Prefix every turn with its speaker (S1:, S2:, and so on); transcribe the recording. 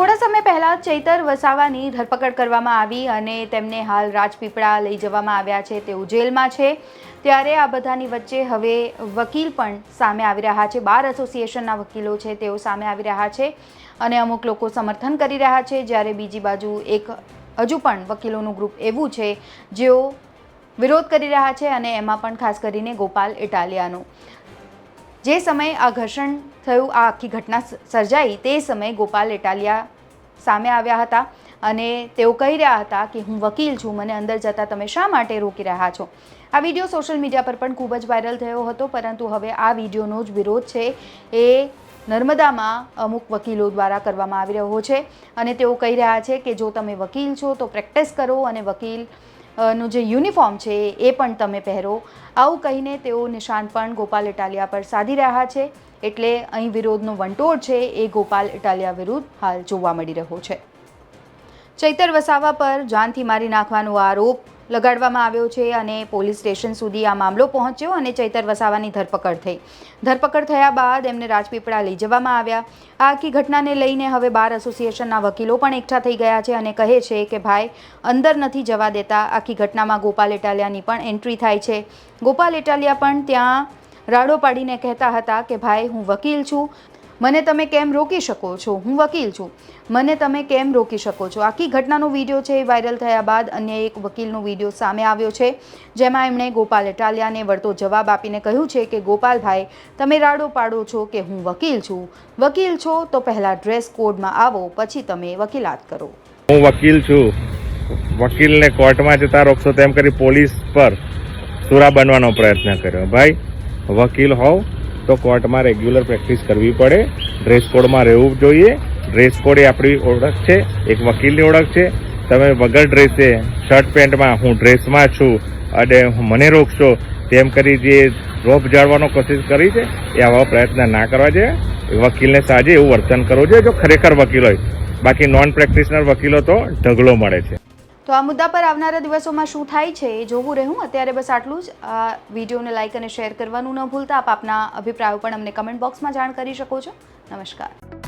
S1: થોડા સમય પહેલા ચૈતર વસાવાની ધરપકડ કરવામાં આવી અને તેમને હાલ રાજપીપળા લઈ જવામાં આવ્યા છે. તેઓ જેલમાં છે. ત્યારે આ બધાની વચ્ચે હવે વકીલ પણ સામે આવી રહ્યા છે. બાર એસોસિએશનના વકીલો છે, તેઓ સામે આવી રહ્યા છે અને અમુક લોકો સમર્થન કરી રહ્યા છે. જ્યારે બીજી બાજુ એક હજુ પણ વકીલોનું ગ્રુપ એવું છે, જેઓ વિરોધ કરી રહ્યા છે અને એમાં પણ ખાસ કરીને ગોપાલ ઇટાલિયાનું. જે સમયે આ ઘર્ષણ થયું, આ આખી ઘટના સર્જાઈ, તે સમયે ગોપાલ એટાલિયા સામે આવ્યા હતા અને તેઓ કહી રહ્યા હતા કે, હું વકીલ છું, મને અંદર જતાં તમે શા માટે રોકી રહ્યા છો? આ વીડિયો સોશિયલ મીડિયા પર પણ ખૂબ જ વાયરલ થયો હતો, પરંતુ હવે આ વિડીયોનો જ વિરોધ છે એ નર્મદામાં અમુક વકીલો દ્વારા કરવામાં આવી રહ્યો છે. અને તેઓ કહી રહ્યા છે કે, જો તમે વકીલ છો, તો પ્રેક્ટિસ કરો અને વકીલ નું જે યુનિફોર્મ છે, એ પણ તમે પહેરો. આવું કહીને તેઓ નિશાન પણ ગોપાલ ઇટાલિયા પર સાધી રહ્યા છે. એટલે અહીં વિરોધનો વંટોળ છે, એ ગોપાલ ઇટાલિયા વિરુદ્ધ હાલ જોવા મળી રહ્યો છે. ચૈતર વસાવા પર જાનથી મારી નાખવાનો આરોપ લગાડવામાં આવ્યો છે અને પોલીસ સ્ટેશન સુધી આ મામલો પહોંચ્યો અને ચૈતર વસાવાની ધરપકડ થઈ. ધરપકડ થયા બાદ એમને રાજપીપળા લઈ જવામાં આવ્યા. આ આખી ઘટનાને લઈને હવે બાર એસોસિએશનના વકીલો પણ એકઠા થઈ ગયા છે અને કહે છે કે, ભાઈ, અંદર નથી જવા દેતા. આખી ઘટનામાં ગોપાલ ઇટાલિયાની પણ એન્ટ્રી થાય છે. ગોપાલ ઇટાલિયા પણ ત્યાં રાડો પાડીને કહેતા હતા કે, ભાઈ, હું વકીલ છું. મને તમે કેમ રોકી શકો છો? હું વકીલ છું. મને તમે કેમ રોકી શકો છો? આખી ઘટનાનો વીડિયો છે એ વાયરલ થયા બાદ અન્ય એક વકીલનો વીડિયો સામે આવ્યો છે, જેમાં એમણે ગોપાલ ઇટાલિયાને વળતો જવાબ આપીને કહ્યું છે કે, ગોપાલભાઈ, તમે રાડો પાડો છો કે હું વકીલ છું? વકીલ છો તો પહેલાં ડ્રેસ કોડમાં આવો, પછી તમે વકીલાત કરો.
S2: હું વકીલ છું. વકીલને કોર્ટમાં જતા રોકશો તેમ કરી પોલીસ પર સુરા બનવાનો પ્રયત્ન કર્યો. ભાઈ, વકીલ હોવ તો કોર્ટમાં રેગ્યુલર પ્રેક્ટિસ કરવી પડે. ડ્રેસ કોડમાં રહેવું જોઈએ. ડ્રેસ કોડ એ આપણી ઓળખ છે. એક વકીલની ઓળખ છે. તમે વગર ડ્રેસે શર્ટ પેન્ટમાં હું ડ્રેસમાં છું, અને મને રોકશો, તેમ કરી જે રોપ જાળવાનો કોશિશ કરી છે, એ આવા પ્રયત્ન ના કરવા જોઈએ. વકીલને સાજે એવું વર્તન કરવું જોઈએ, જો ખરેખર વકીલ હોય. બાકી નોન પ્રેક્ટિશનર વકીલો તો ઢગલો મળે છે.
S1: તો આ મુદ્દા પર આવનારા દિવસોમાં શું થાય છે એ જોવું રહ્યું. અત્યારે બસ આટલું જ. આ વિડીયોને લાઇક અને શેર કરવાનું ન ભૂલતા. આપ આપના અભિપ્રાયો પણ અમને કમેન્ટ બોક્સમાં જાણ કરી શકો છો. નમસ્કાર.